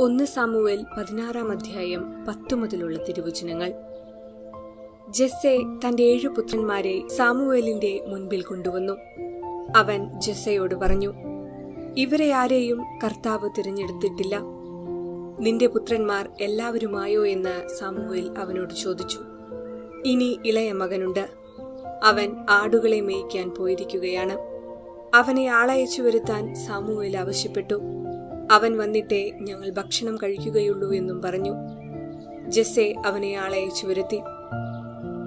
ഒന്ന് സാമുവേൽ പതിനാറാം അധ്യായം പത്തു മുതലുള്ള തിരുവചനങ്ങൾ. ജെസ്സെ തന്റെ ഏഴു പുത്രന്മാരെ സാമുവേലിന്റെ മുൻപിൽ കൊണ്ടുവന്നു. അവൻ ജെസ്സയോട് പറഞ്ഞു ഇവരെ ആരെയും കർത്താവ് തിരഞ്ഞെടുത്തിട്ടില്ല. നിന്റെ പുത്രന്മാർ എല്ലാവരുമായോ എന്ന് സാമുവേൽ അവനോട് ചോദിച്ചു. ഇനി ഇളയ മകനുണ്ട്. അവൻ ആടുകളെ മേയ്ക്കാൻ പോയിരിക്കുകയാണ്. അവനെ ആളയച്ചു വരുത്താൻ സാമുവേൽ ആവശ്യപ്പെട്ടു. അവൻ വന്നിട്ടേ ഞങ്ങൾ ഭക്ഷണം കഴിക്കുകയുള്ളൂ എന്നും പറഞ്ഞു. ജസ്സെ അവനെ ആളയച്ചു വരുത്തി.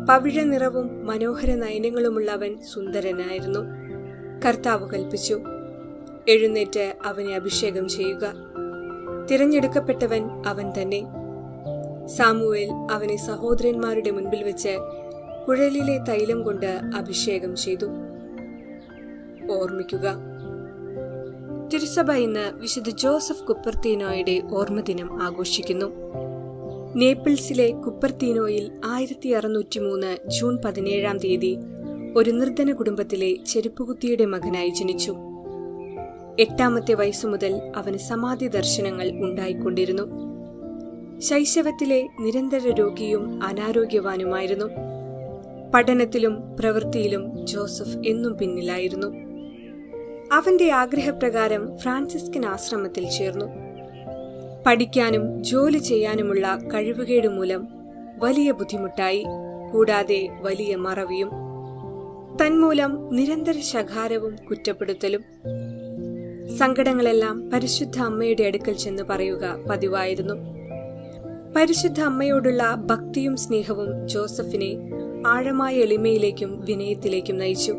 പവിഴ നിറവും മനോഹര നയനങ്ങളുമുള്ള അവൻ സുന്ദരനായിരുന്നു. കർത്താവ് കൽപ്പിച്ചു. എഴുന്നേറ്റ് അവനെ അഭിഷേകം ചെയ്യുക. തിരഞ്ഞെടുക്കപ്പെട്ടവൻ അവൻ തന്നെ. സാമുവേൽ അവനെ സഹോദരന്മാരുടെ മുൻപിൽ വെച്ച് കുഴലിലെ തൈലം കൊണ്ട് അഭിഷേകം ചെയ്തു. ഓർമ്മിക്കുക. തിരുസഭ ഇന്ന് വിശുദ്ധ ജോസഫ് കുപ്പർത്തീനോയുടെ ഓർമ്മദിനം ആഘോഷിക്കുന്നു. നേപ്പിൾസിലെ കുപ്പർത്തീനോയിൽ ആയിരത്തി അറുന്നൂറ്റി മൂന്ന് ജൂൺ പതിനേഴാം തീയതി ഒരു നിർധന കുടുംബത്തിലെ ചെരുപ്പുകുത്തിയുടെ മകനായി ജനിച്ചു. എട്ടാമത്തെ വയസ്സു മുതൽ അവന് സമാധി ദർശനങ്ങൾ ഉണ്ടായിക്കൊണ്ടിരുന്നു. ശൈശവത്തിലെ നിരന്തര രോഗിയും അനാരോഗ്യവാനുമായിരുന്നു. പഠനത്തിലും പ്രവൃത്തിയിലും ജോസഫ് എന്നും പിന്നിലായിരുന്നു. അവന്റെ ആഗ്രഹപ്രകാരം ഫ്രാൻസിസ്കൻ ആശ്രമത്തിൽ ചേർന്നു. പഠിക്കാനും ജോലി ചെയ്യാനുമുള്ള കഴിവുകേട് മൂലം വലിയ ബുദ്ധിമുട്ടായി കൂടാതെ വലിയ മറവിയും തന്മൂലം നിരന്തര ശകാരവും കുറ്റപ്പെടുത്തലും. സങ്കടങ്ങളെല്ലാം പരിശുദ്ധ അമ്മയുടെ അടുക്കൽ ചെന്ന് പറയുക പതിവായിരുന്നു. പരിശുദ്ധ അമ്മയോടുള്ള ഭക്തിയും സ്നേഹവും ജോസഫിനെ ആഴമായ എളിമയിലേക്കും വിനയത്തിലേക്കും നയിച്ചു.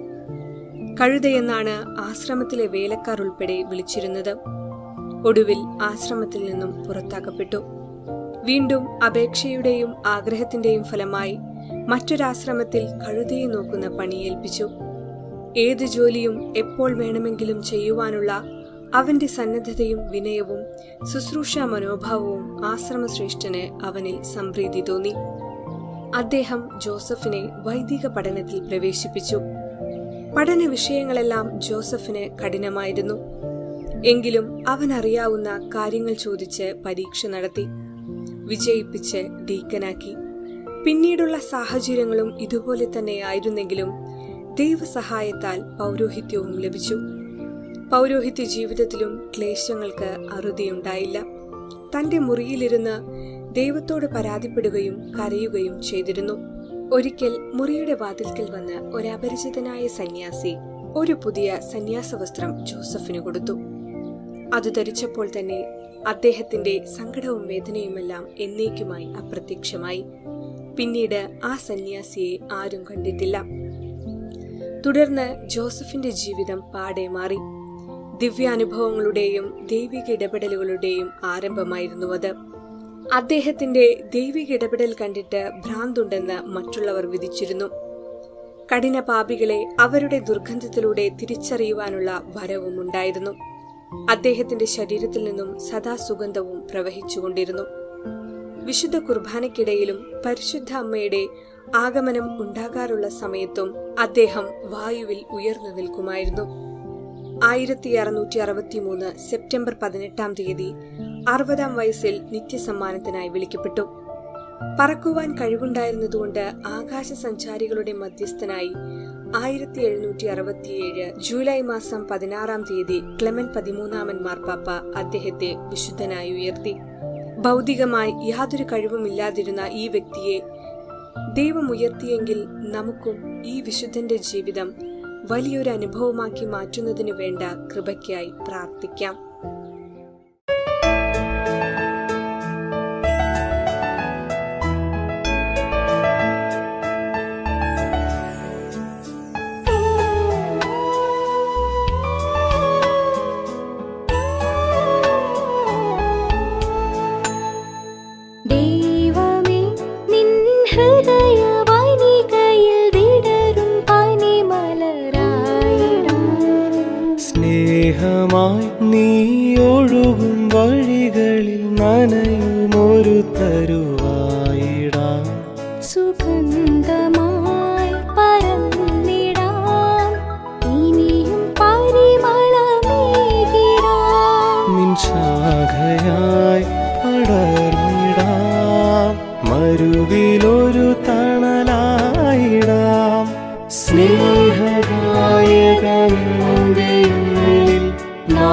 കഴുതയെന്നാണ് ആശ്രമത്തിലെ വേലക്കാർ ഉൾപ്പെടെ വിളിച്ചിരുന്നത്. ഒടുവിൽ ആശ്രമത്തിൽ നിന്നും പുറത്താക്കപ്പെട്ടു. വീണ്ടും അപേക്ഷയുടെയും ആഗ്രഹത്തിന്റെയും ഫലമായി മറ്റൊരാശ്രമത്തിൽ കഴുതയെ നോക്കുന്ന പണിയേൽപ്പിച്ചു ഏത് ജോലിയും എപ്പോൾ വേണമെങ്കിലും ചെയ്യുവാനുള്ള അവന്റെ സന്നദ്ധതയും വിനയവും ശുശ്രൂഷാ മനോഭാവവും ആശ്രമശ്രേഷ്ഠന് അവനിൽ സംപ്രീതി തോന്നി. അദ്ദേഹം ജോസഫിനെ വൈദിക പഠനത്തിൽ പ്രവേശിപ്പിച്ചു. പഠന വിഷയങ്ങളെല്ലാം ജോസഫിന് കഠിനമായിരുന്നു. എങ്കിലും അവൻ അറിയാവുന്ന കാര്യങ്ങൾ ചോദിച്ച് പരീക്ഷ നടത്തി വിജയിപ്പിച്ച് ഡീക്കനാക്കി. പിന്നീടുള്ള സാഹചര്യങ്ങളും ഇതുപോലെ തന്നെ തന്നെയായിരുന്നെങ്കിലും ദൈവസഹായത്താൽ പൗരോഹിത്യവും ലഭിച്ചു. പൗരോഹിത്യ ജീവിതത്തിലും ക്ലേശങ്ങൾക്ക് അറുതിയുണ്ടായില്ല. തന്റെ മുറിയിലിരുന്ന് ദൈവത്തോട് പരാതിപ്പെടുകയും കരയുകയും ചെയ്തിരുന്നു. ഒരിക്കൽ മുറിയുടെ വാതിൽക്കൽ വന്ന് ഒരപരിചിതനായ സന്യാസി ഒരു പുതിയ സന്യാസ വസ്ത്രം ജോസഫിന് കൊടുത്തു. അത് ധരിച്ചപ്പോൾ തന്നെ അദ്ദേഹത്തിന്റെ സങ്കടവും വേദനയുമെല്ലാം എന്നേക്കുമായി അപ്രത്യക്ഷമായി. പിന്നീട് ആ സന്യാസിയെ ആരും കണ്ടിട്ടില്ല. തുടർന്ന് ജോസഫിന്റെ ജീവിതം പാടെ മാറി. ദിവ്യാനുഭവങ്ങളുടെയും ദൈവിക ഇടപെടലുകളുടെയും ആരംഭമായിരുന്നു അത്. അദ്ദേഹത്തിന്റെ ദൈവിക ഇടപെടൽ കണ്ടിട്ട് ഭ്രാന്തുണ്ടെന്ന് മറ്റുള്ളവർ വിധിച്ചിരുന്നു. കഠിന പാപികളെ അവരുടെ ദുർഗന്ധത്തിലൂടെ തിരിച്ചറിയുവാനുള്ള വരവും ഉണ്ടായിരുന്നു. അദ്ദേഹത്തിന്റെ ശരീരത്തിൽ നിന്നും സദാ സുഗന്ധവും പ്രവഹിച്ചുകൊണ്ടിരുന്നു. വിശുദ്ധ കുർബാനയ്ക്കിടയിലും പരിശുദ്ധ അമ്മയുടെ ആഗമനം ഉണ്ടാകാറുള്ള സമയത്തും അദ്ദേഹം വായുവിൽ ഉയർന്നു നിൽക്കുമായിരുന്നു. ആയിരത്തി അറുന്നൂറ്റി അറുപത്തിമൂന്ന് സെപ്റ്റംബർ പതിനെട്ടാം തീയതി അറുപതാം വയസ്സിൽ നിത്യസമ്മാനത്തിനായി വിളിക്കപ്പെട്ടു. പറക്കുവാൻ കഴിവുണ്ടായിരുന്നതുകൊണ്ട് ആകാശ സഞ്ചാരികളുടെ മധ്യസ്ഥനായി ആയിരത്തി എഴുന്നൂറ്റി അറുപത്തിയേഴ് ജൂലൈ മാസം പതിനാറാം തീയതി ക്ലെമൻ പതിമൂന്നാമൻ മാർപ്പാപ്പ അദ്ദേഹത്തെ വിശുദ്ധനായി ഉയർത്തി. ഭൗതികമായി യാതൊരു കഴിവുമില്ലാതിരുന്ന ഈ വ്യക്തിയെ ദൈവം ഉയർത്തിയെങ്കിൽ നമുക്കും ഈ വിശുദ്ധന്റെ ജീവിതം വലിയൊരു അനുഭവമാക്കി മാറ്റുന്നതിന് വേണ്ട കൃപയ്ക്കായി പ്രാർത്ഥിക്കാം. നീ ഒഴുകും വഴികളിൽ നനയും ഒരു തരുവായിടാം. സുഗന്ധമായി പരന്നിടാം ഇനിയും നിൻ പടർന്നിടാം മരുവിലൊരു തണലായിടാം. സ്നേഹ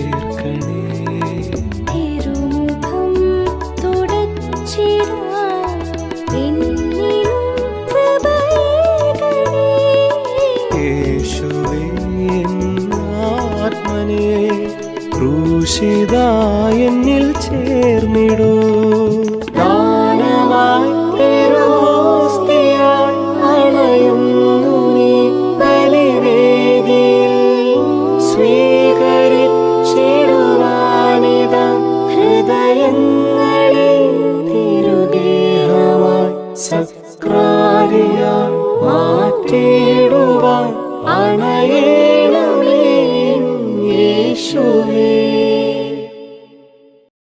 ചേർക്കണേ തിരുമുഖം തുടച്ചിടാ ക്രൂശിതായെന്നിൽ ചേർന്നിടൂ.